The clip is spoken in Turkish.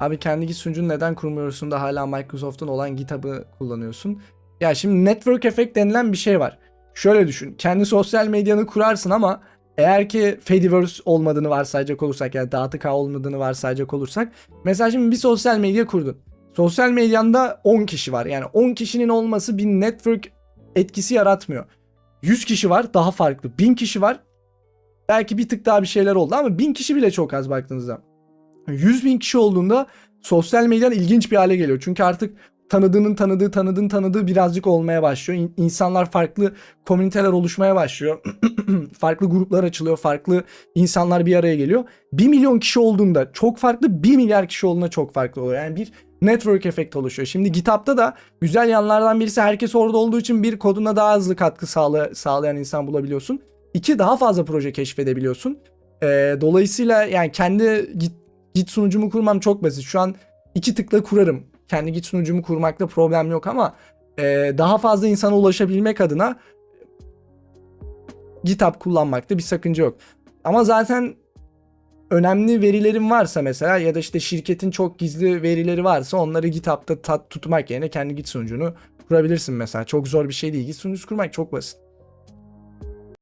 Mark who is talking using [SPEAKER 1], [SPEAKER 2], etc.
[SPEAKER 1] Abi kendi Git sunucunu neden kurmuyorsun da hala Microsoft'un olan GitHub'ı kullanıyorsun? Ya şimdi network effect denilen bir şey var. Şöyle düşün. Kendi sosyal medyanı kurarsın ama eğer ki Fediverse olmadığını varsayacak olursak yani dağıtık ağ olmadığını varsayacak olursak mesela şimdi bir sosyal medya kurdun. Sosyal medyanda 10 kişi var. Yani 10 kişinin olması bir network etkisi yaratmıyor. 100 kişi var daha farklı. 1000 kişi var belki bir tık daha bir şeyler oldu ama 1000 kişi bile çok az baktığınızda. 100 bin kişi olduğunda sosyal medyan ilginç bir hale geliyor. Çünkü artık tanıdığının tanıdığı tanıdığın tanıdığı birazcık olmaya başlıyor. İn- İnsanlar farklı komüniteler oluşmaya başlıyor. farklı gruplar açılıyor. Farklı insanlar bir araya geliyor. 1 milyon kişi olduğunda çok farklı 1 milyar kişi olduğunda çok farklı oluyor. Yani bir network efekt oluşuyor. Şimdi GitHub'da da güzel yanlardan birisi herkes orada olduğu için bir koduna daha hızlı katkı sağla- sağlayan insan bulabiliyorsun. İki daha fazla proje keşfedebiliyorsun. Ee, dolayısıyla yani kendi Git, Git sunucumu kurmam çok basit. Şu an iki tıkla kurarım. Kendi Git sunucumu kurmakta problem yok ama e, daha fazla insana ulaşabilmek adına GitHub kullanmakta bir sakınca yok. Ama zaten önemli verilerin varsa mesela ya da işte şirketin çok gizli verileri varsa onları GitHub'da tutmak yerine kendi Git sunucunu kurabilirsin mesela. Çok zor bir şey değil. Git sunucusu kurmak çok basit.